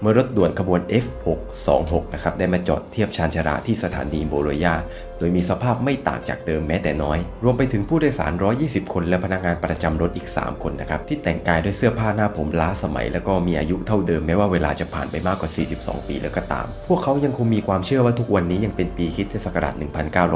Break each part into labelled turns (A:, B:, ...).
A: เมื่อรถด่วนขบวน F626 นะครับได้มาจอดเทียบชานชาราที่สถานีโบโลยาโดยมีสภาพไม่ต่างจากเดิมแม้แต่น้อย รวมไปถึงผู้โดยสาร 120 คน และพนักงานประจำรถอีก 3 คนนะครับ ที่แต่งกายด้วยเสื้อผ้าหน้าผมล้าสมัย แล้วก็มีอายุเท่าเดิมแม้ว่าเวลาจะผ่านไปมากกว่า 42 ปีแล้วก็ตาม พวกเขายังคงมีความเชื่อว่าทุกวันนี้ยังเป็นปีคริสตศักราช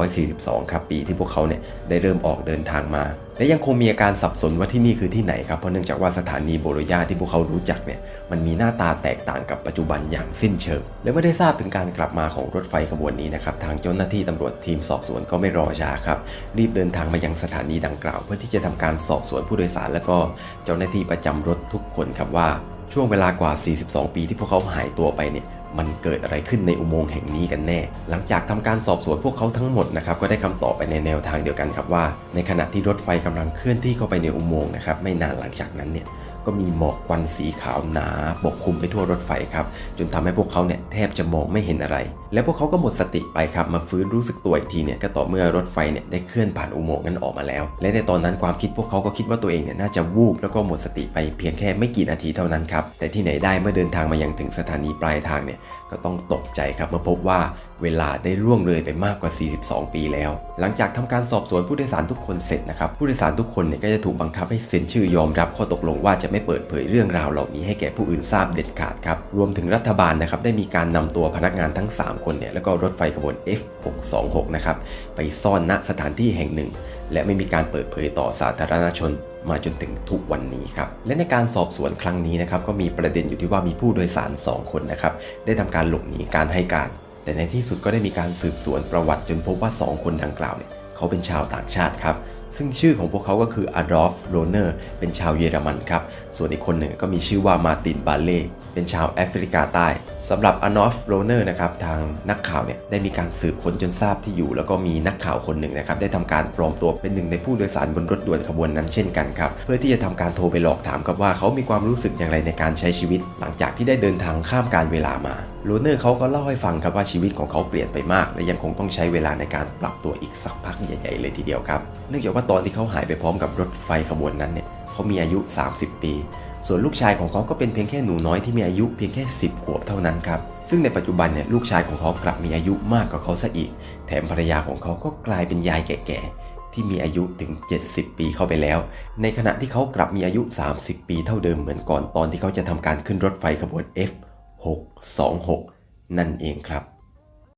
A: 1942 ครับ ปีที่พวกเขาเนี่ยได้เริ่มออกเดินทางมา และยังคงมีอาการสับสนว่าที่นี่คือที่ไหนครับ เพราะเนื่องจากว่าสถานีโบโลยาที่พวกเขารู้จักเนี่ยมันมีหน้าตาแตกต่างกับปัจจุบันอย่างสิ้นเชิง และเมื่อได้ทราบถึงการกลับมาของรถไฟขบวนนี้นะครับทางเจ้าหน้าที่ตำรวจทีมสอบสวนก็ไม่รอช้าครับรีบเดินทางมายังสถานีดังกล่าว เพื่อที่จะทำการสอบสวนผู้โดยสาร และก็เจ้าหน้าที่ประจำรถทุกคนครับว่าช่วงเวลากว่า 42 ปีที่พวกเขาหายตัวไปเนี่ย มันเกิดอะไรขึ้นในอุโมงค์แห่งนี้กันแน่ หลังจากทำการสอบสวนพวกเขาทั้งหมดนะครับก็ได้คำตอบไปในแนวทางเดียวกันครับว่า ในขณะที่รถไฟกำลังเคลื่อนที่เข้าไปในอุโมงค์นะครับไม่นานหลังจากนั้นเนี่ย ก็มีหมอกควันสีขาวหนาปกคลุมไปทั่วรถไฟครับ จนทำให้พวกเขาเนี่ยแทบจะมองไม่เห็นอะไร และพวกเขาก็หมดสติไปครับ มาฟื้นรู้สึกตัวอีกทีเนี่ยก็ต่อเมื่อรถไฟเนี่ยได้เคลื่อนผ่านอุโมงค์นั้นออกมาแล้ว และในตอนนั้นความคิดพวกเขาก็คิดว่าตัวเองเนี่ยน่าจะวูบแล้วก็หมดสติไปเพียงแค่ไม่กี่นาทีเท่านั้นครับ แต่ที่ไหนได้เมื่อเดินทางมายังถึงสถานีปลายทางเนี่ยก็ต้องตกใจครับเมื่อพบว่า เวลาได้ล่วงเลยไปมากกว่า 42 ปีแล้ว หลังจากทำการสอบสวนผู้โดยสารทุกคนเสร็จนะครับ ผู้โดยสารทุกคนเนี่ยก็จะถูกบังคับให้เซ็นชื่อยอมรับข้อตกลงว่าจะไม่เปิดเผยเรื่องราวเหล่านี้ให้แก่ผู้อื่นทราบเด็ดขาดครับ รวมถึงรัฐบาลนะครับได้มีการนำตัวพนักงานทั้ง 3 คนเนี่ยแล้วก็รถไฟขบวน F626 นะครับไปซ่อนณสถานที่แห่งหนึ่ง และไม่มีการเปิดเผยต่อสาธารณชนมาจนถึงทุกวันนี้ครับ และในการสอบสวนครั้งนี้นะครับก็มีประเด็นอยู่ที่ว่ามีผู้โดยสาร 2 คนนะครับได้ทำการหลบหนีการให้การ แต่ในที่สุดก็ได้มีการสืบสวนประวัติจนพบว่า 2 คนดังกล่าวเนี่ยเขาเป็นชาวต่างชาติครับ ซึ่งชื่อของพวกเขาก็คืออดอล์ฟโรเนอร์เป็นชาวเยอรมันครับ ส่วนอีกคนหนึ่งก็มีชื่อว่ามาตินบาเล่เป็นชาวแอฟริกาใต้สำหรับอนอฟโรเนอร์นะครับทางนักข่าวเนี่ยได้มีการสืบค้นจนทราบที่อยู่ แล้วก็มีนักข่าวคนหนึ่งนะครับได้ทำการปลอมตัวเป็นหนึ่งในผู้โดยสารบนรถด่วนขบวนนั้นเช่นกันครับเพื่อที่จะทำการโทรไปหลอกถามครับว่าเขามีความรู้สึกอย่างไรในการใช้ชีวิต หลังจากที่ได้เดินทางข้ามการเวลามาโรเนอร์เขาก็เล่าให้ฟังครับว่าชีวิตของเขาเปลี่ยนไปมาก และยังคงต้องใช้เวลาในการปรับตัวอีกสักพักใหญ่ๆเลยทีเดียวครับเนื่องจากว่าตอนที่เขาหายไปพร้อมกับรถไฟขบวนนั้นเนี่ยเขามีอายุ 30 ปี ส่วนลูกชายของเขาก็เป็นเพียงแค่หนูน้อยที่มีอายุเพียงแค่ 10 ขวบเท่านั้นครับ ซึ่งในปัจจุบันเนี่ยลูกชายของเขากลับมีอายุมากกว่าเขาซะอีก แถมภรรยาของเขาก็กลายเป็นยายแก่ๆ ที่มีอายุถึง 70 ปีเข้าไปแล้ว ในขณะที่เขากลับมีอายุ 30 ปีเท่าเดิมเหมือนก่อนตอนที่เขาจะทำการขึ้นรถไฟขบวน F626 นั่นเองครับ